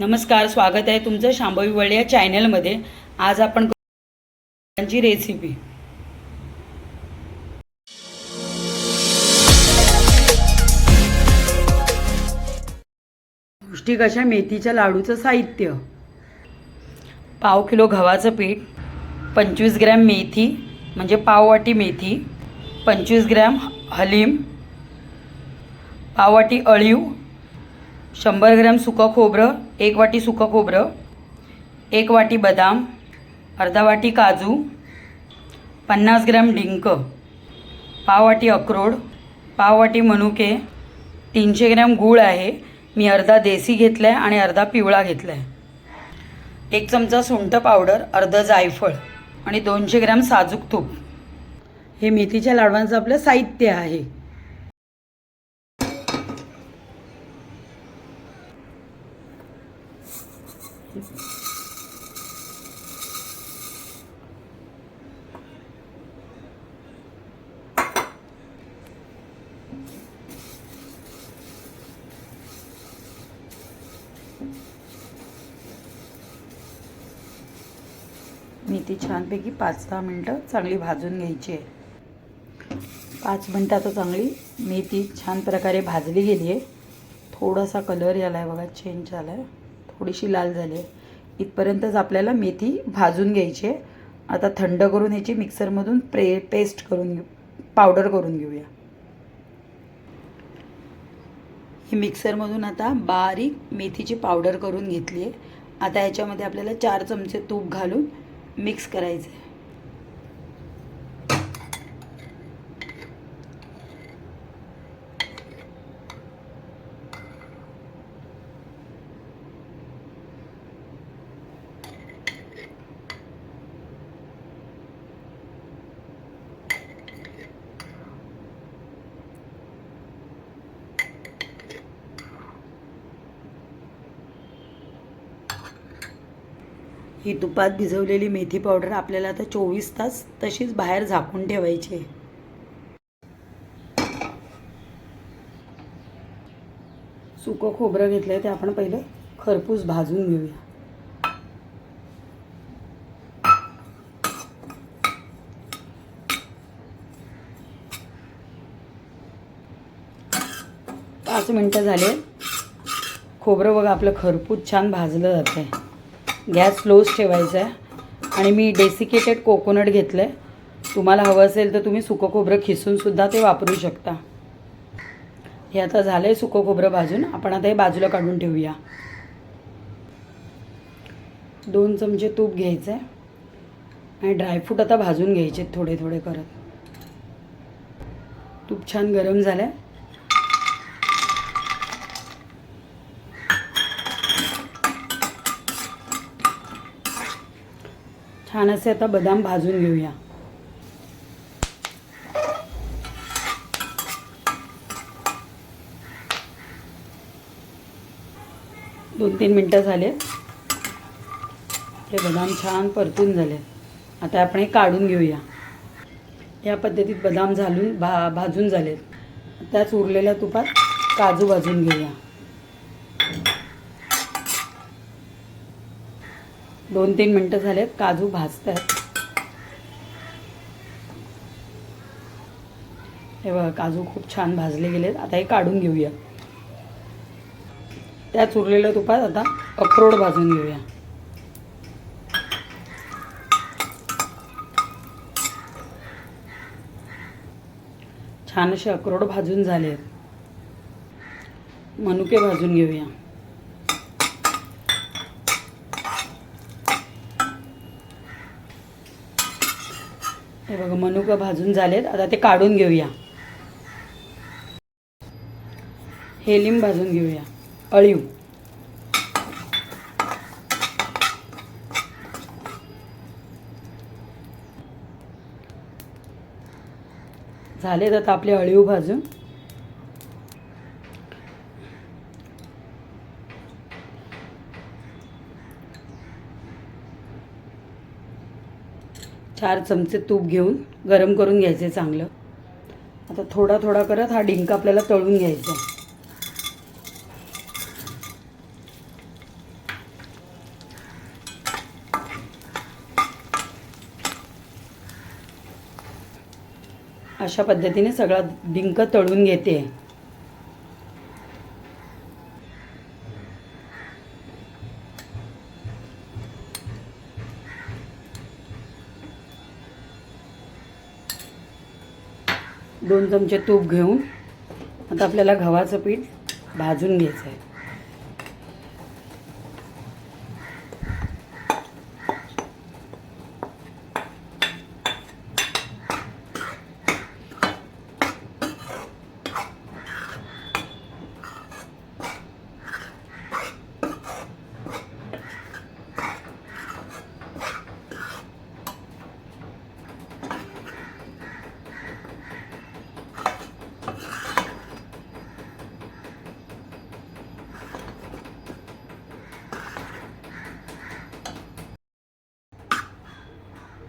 नमस्कार स्वागत आहे तुमचं शांभवी वळे या चॅनलमध्ये. आज आपण त्यांची रेसिपी पौष्टिक अशा मेथीच्या लाडूचं साहित्य. पाव किलो गव्हाचं पीठ पंचवीस ग्रॅम मेथी म्हणजे पाववाटी मेथी पंचवीस ग्रॅम हलीम पाववाटी अळीव शंभर ग्रॅम सुकं खोबरं एक वाटी सुकं खोबरं एक वाटी बदाम अर्धा वाटी काजू पन्नास ग्रॅम डिंक पाव वाटी अक्रोड पाव वाटी मनुके तीनशे ग्रॅम गूळ आहे. मी अर्धा देसी घेतला आहे आणि अर्धा पिवळा घेतला आहे एक चमचा सुंठ पावडर अर्धं जायफळ आणि दोनशे ग्रॅम साजूक तूप. हे मेथीच्या लाडवांचं आपलं साहित्य आहे. मेथी छानपैकी पाच दहा मिनटं चांगली भाजून घ्यायची आहे. पाच मिनटं आता चांगली मेथी छान प्रकारे भाजली गेली आहे थोडासा कलर याला आहे बघा चेंज झाला आहे थोडीशी लाल झाली आहे इथपर्यंतच आपल्याला मेथी भाजून घ्यायची आहे. आता थंड करून ह्याची मिक्सरमधून प्रे पेस्ट करून घेऊ पावडर करून घेऊया. ही मिक्सरमधून आता बारीक मेथीची पावडर करून घेतली आहे. आता ह्याच्यामध्ये आपल्याला चार चमचे तूप घालून मिक्स करायचं आहे ही तुपात भिजवलेली मेथी पावडर आपल्याला आता चोवीस तास तशीच बाहेर झाकून ठेवायची आहे. सुकं खोबरं घेतलं आहे ते आपण पहिले खरपूस भाजून घेऊया. पाच मिनटं झाले. खोबरं बघा आपलं खरपूस छान भाजलं जातं आहे गॅस स्लोच ठेवायचा आहे. आणि मी डेसिकेटेड कोकोनट घेतलं आहे तुम्हाला हवं असेल तर तुम्ही सुकं खोबरं खिसूनसुद्धा ते वापरू शकता. हे आता झालं आहे सुकं खोबरं भाजून. आपण आता हे बाजूला काढून ठेवूया. दोन चमचे तूप घ्यायचं आहे आणि ड्रायफ्रूट आता भाजून घ्यायचे थोडे थोडे करत. तूप छान गरम झालं आहे छान असे आता बदाम भाजून घेऊया. दोन तीन मिनटं झाले. ते बदाम छान परतून झाले. आता आपण हे काढून घेऊया. या पद्धतीत बदाम झालून भा भाजून झाले त्याच उरलेल्या तुपात काजू भाजून घेऊया. दोन तीन मिनटं झालेत काजू भाजत आहेत हे बघा काजू खूप छान भाजले गेलेत. आता हे काढून घेऊया. त्याच उरलेल्या तुपात आता अक्रोड भाजून घेऊया. छान असे अक्रोड भाजून झाले मनुके भाजून घेऊया. हे बघा मनुकं भाजून झालेत. आता ते काढून घेऊया. हे लिंब भाजून घेऊया. अळीव. झालेत आता आपले अळीव भाजून. चार चमचे तूप घेऊन गरम करून घ्यायचे चांगलं. आता थोडा थोडा करत हा डिंक आपल्याला तळून घ्यायचा अशा पद्धतीने सगळा डिंक तळून घेते. दोन चमचे तूप घेऊन आता आपल्याला गव्हाचं पीठ भाजून घ्यायचं आहे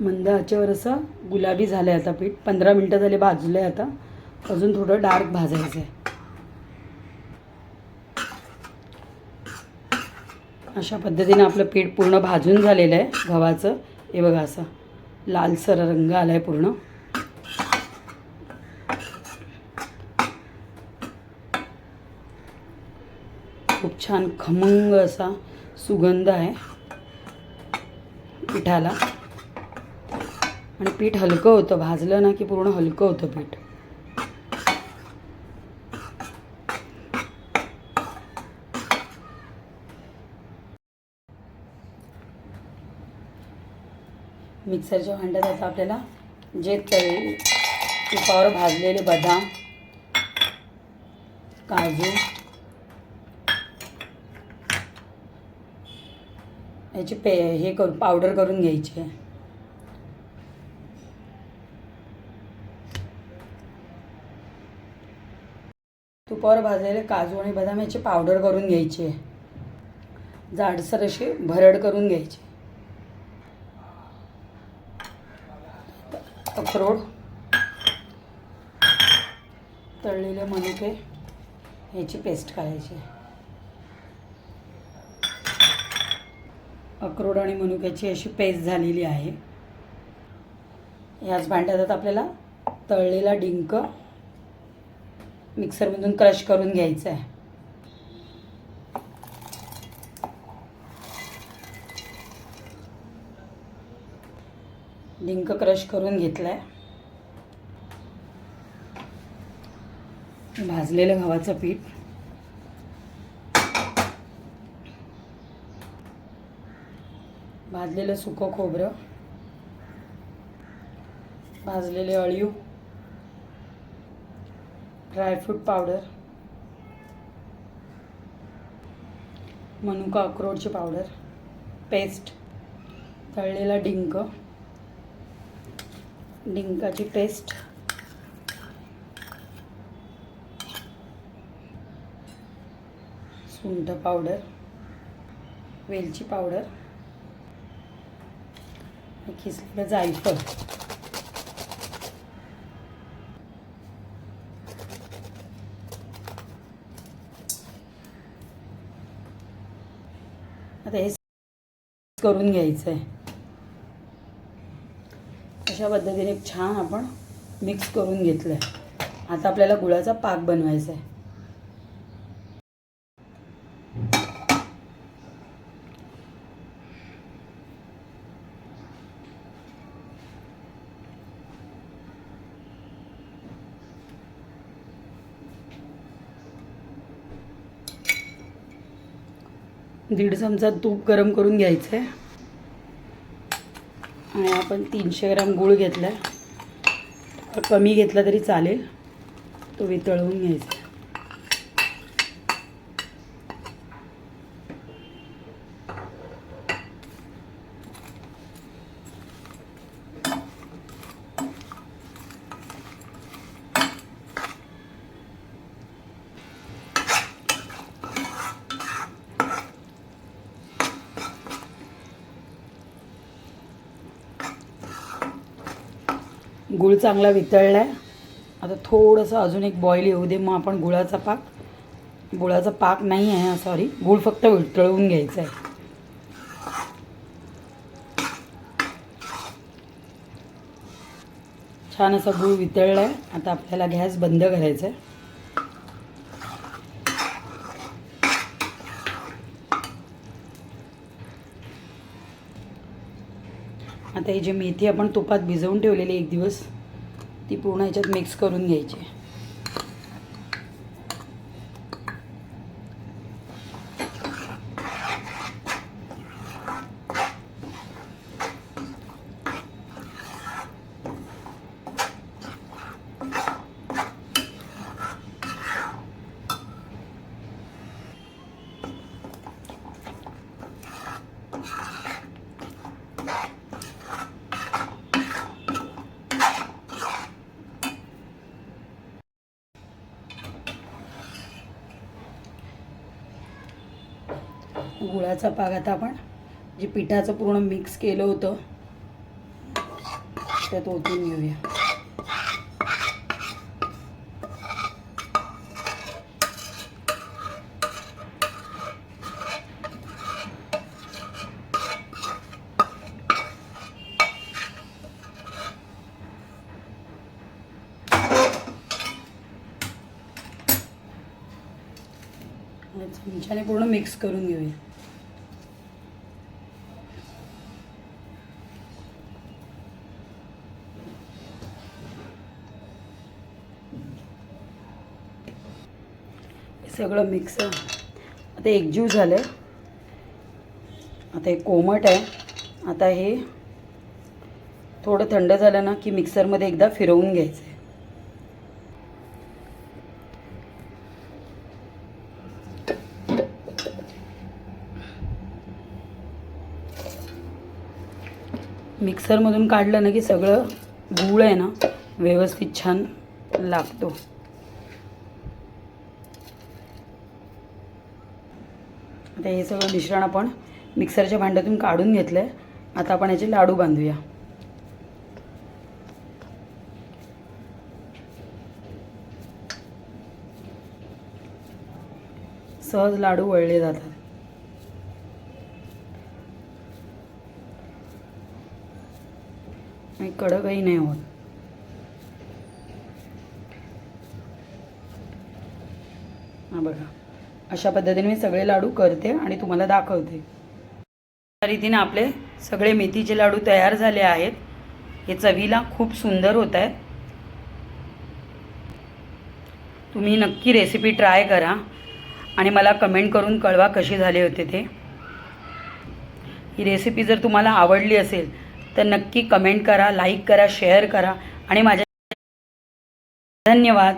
मंद आचेवर असं गुलाबी झालं आहे आता पीठ. पंधरा मिनटं झाले भाजलं आहे आता. अजून थोडं डार्क भाजायचं आहे अशा पद्धतीने आपलं पीठ पूर्ण भाजून झालेलं आहे गव्हाचं. हे बघा असं. लालसर रंग आला आहे पूर्ण. खूप छान खमंग असा सुगंध आहे. पिठाला. आणि पीठ हलकं होतं भाजलं ना की पूर्ण हलकं होतं पीठ. मिक्सरच्या भांड्यात आता आपल्याला जे तळी तुपावर भाजलेले बदाम काजू याची पे हे करून पावडर करून घ्यायची. आहे तुपावर भाजलेले काजू आणि बदाम याची पावडर करून घ्यायची. आहे जाडसर अशी भरड करून घ्यायची. अक्रोड तळलेले मनुके ह्याची पेस्ट करायची अक्रोड आणि मनुक्याची अशी पेस्ट झालेली आहे. याच भांड्यात आपल्याला तळलेला डिंक मिक्सरमधून क्रश करून घ्यायचं आहे डिंक क्रश करून घेतलाय. भाजलेलं गव्हाचं पीठ. भाजलेलं सुकं खोबरं. भाजलेले अळीव. ड्रायफ्रूट पावडर मनुका अक्रोडची पावडर पेस्ट तळलेला डिंक डिंकाची पेस्ट सुंठ पावडर वेलची पावडर किसलेलं जायफळ. आता हे करून घ्यायचं आहे अशा पद्धतीने छान आपण मिक्स करून घेतलं आहे आता आपल्याला गुळाचा पाक बनवायचा आहे दीड चमचा तूप गरम करून घ्यायचं आहे आणि आपण तीनशे ग्राम गूळ घेतला आहे कमी घेतला तरी चालेल. तो वितळवून घ्यायचा. गुळ चांगला वितळला आहे आता थोडंसं अजून एक बॉईल येऊ दे मग आपण गुळाचा पाक गुळाचा पाक नाही आहे सॉरी गुळ फक्त वितळवून घ्यायचा आहे. छान असा गूळ वितळला आहे आता आपल्याला गॅस बंद करायचा आहे. आता ही जी मेथी आपण तुपात भिजवून ठेवलेली एक दिवस ती पूर्ण ह्याच्यात मिक्स करून घ्यायची. गुळाचा पाक आता आपण जे पिठाचं पूर्ण मिक्स केलं होतं त्यात ओतून घेऊया. चमच्याने पूर्ण मिक्स करून घेऊया. सगळं मिक्स आता एकजीव झालं आहे आता हे कोमट आहे. आता हे थोडं थंड झालं ना की मिक्सरमध्ये एकदा फिरवून घ्यायचं आहे मिक्सरमधून काढलं ना की सगळं गूळ आहे ना व्यवस्थित छान लागतो. आता हे सगळं मिश्रण आपण मिक्सरच्या भांड्यातून काढून घेतलं आहे आता आपण याचे लाडू बांधूया. सहज लाडू वळले जातात. आणि कडकही नाही होत. हा बघा. अशा पद्धतीने मी सगळे लाडू करते आणि तुम्हाला दाखवते. त्या रीतीने आपले सगळे मेथीचे लाडू तयार झाले आहेत. हे चवीला खूप सुंदर होत आहेत. तुम्ही नक्की रेसिपी ट्राय करा आणि मला कमेंट करून कळवा कशी झाले होते ते. ही रेसिपी जर तुम्हाला आवडली असेल तर नक्की कमेंट करा लाईक करा शेअर करा आणि माझ्या धन्यवाद.